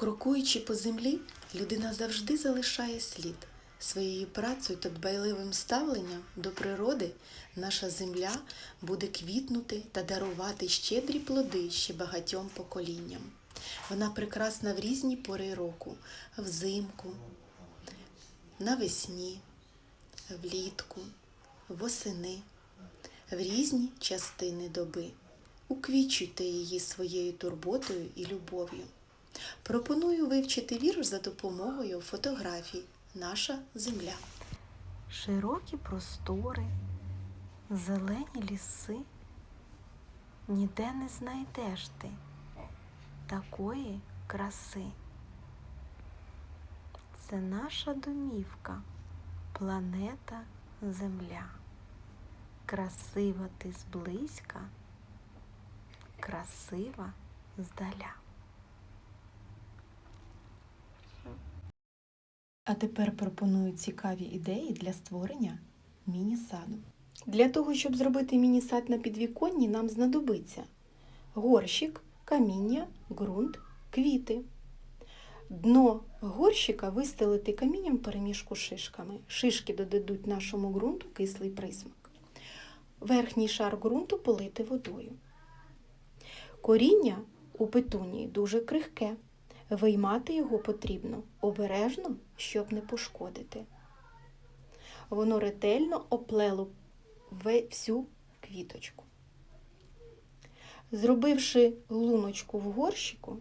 Крокуючи по землі, людина завжди залишає слід. Своєю працею та дбайливим ставленням до природи наша земля буде квітнути та дарувати щедрі плоди ще багатьом поколінням. Вона прекрасна в різні пори року, взимку, навесні, влітку, восени, в різні частини доби. Уквічуйте її своєю турботою і любов'ю. Пропоную вивчити вірш за допомогою фотографій Наша земля. Широкі простори, зелені ліси, ніде не знайдеш ти такої краси. Це наша домівка, планета Земля. Красива ти зблизька, красива здаля. А тепер пропоную цікаві ідеї для створення міні-саду. Для того, щоб зробити міні-сад на підвіконні, нам знадобиться горщик, каміння, ґрунт, квіти. Дно горщика вистелити камінням переміжку шишками. Шишки додадуть нашому ґрунту кислий присмак. Верхній шар ґрунту полити водою. Коріння у петунії дуже крихке. Виймати його потрібно обережно, щоб не пошкодити. Воно ретельно оплело всю квіточку. Зробивши луночку в горщику,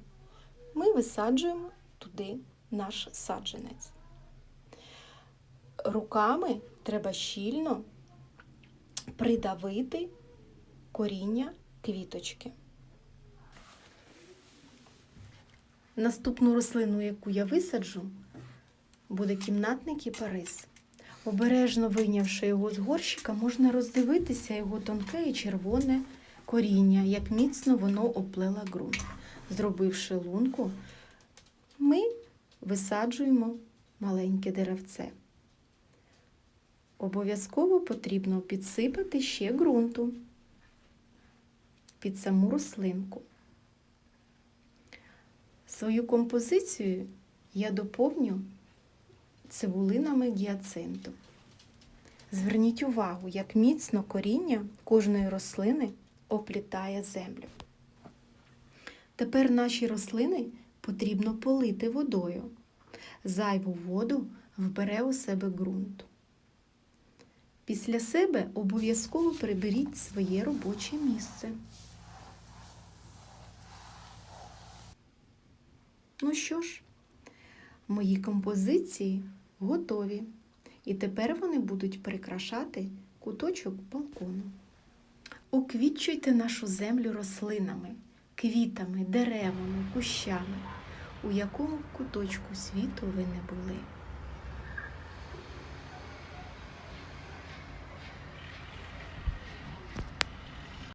ми висаджуємо туди наш саджанець. Руками треба щільно придавити коріння квіточки. Наступну рослину, яку я висаджу, буде кімнатний кіпарис. Обережно вийнявши його з горщика, можна роздивитися його тонке і червоне коріння, як міцно воно оплело ґрунт. Зробивши лунку, ми висаджуємо маленьке деревце. Обов'язково потрібно підсипати ще ґрунту під саму рослинку. Свою композицію я доповню цибулинами гіацинту. Зверніть увагу, як міцно коріння кожної рослини оплітає землю. Тепер наші рослини потрібно полити водою. Зайву воду вбере у себе ґрунт. Після себе обов'язково приберіть своє робоче місце. Ну що ж, мої композиції готові. І тепер вони будуть прикрашати куточок балкону. Уквітчуйте нашу землю рослинами, квітами, деревами, кущами, у якому куточку світу ви не були.